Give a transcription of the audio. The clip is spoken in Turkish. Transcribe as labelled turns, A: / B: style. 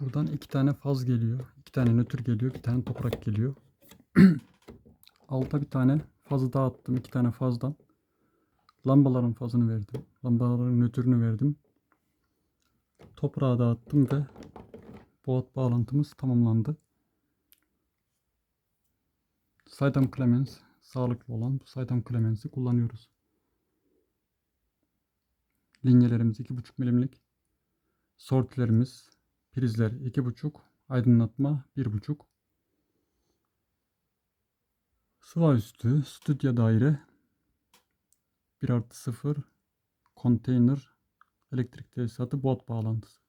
A: Buradan iki tane faz geliyor. iki tane nötr geliyor. Bir tane toprak geliyor. Alta bir tane fazı dağıttım. iki tane fazdan. Lambaların fazını verdim. Lambaların nötrünü verdim. Toprağı dağıttım ve boğat bağlantımız tamamlandı. Saydam Clemens sağlıklı olan bu Saydam Clemens'i kullanıyoruz. Linyelerimiz 2,5 milimlik. Sortilerimiz, prizler 2,5, aydınlatma 1,5. Sıva üstü, stüdyo daire 1 artı 0, konteyner, elektrik tesisatı, bot bağlantısı.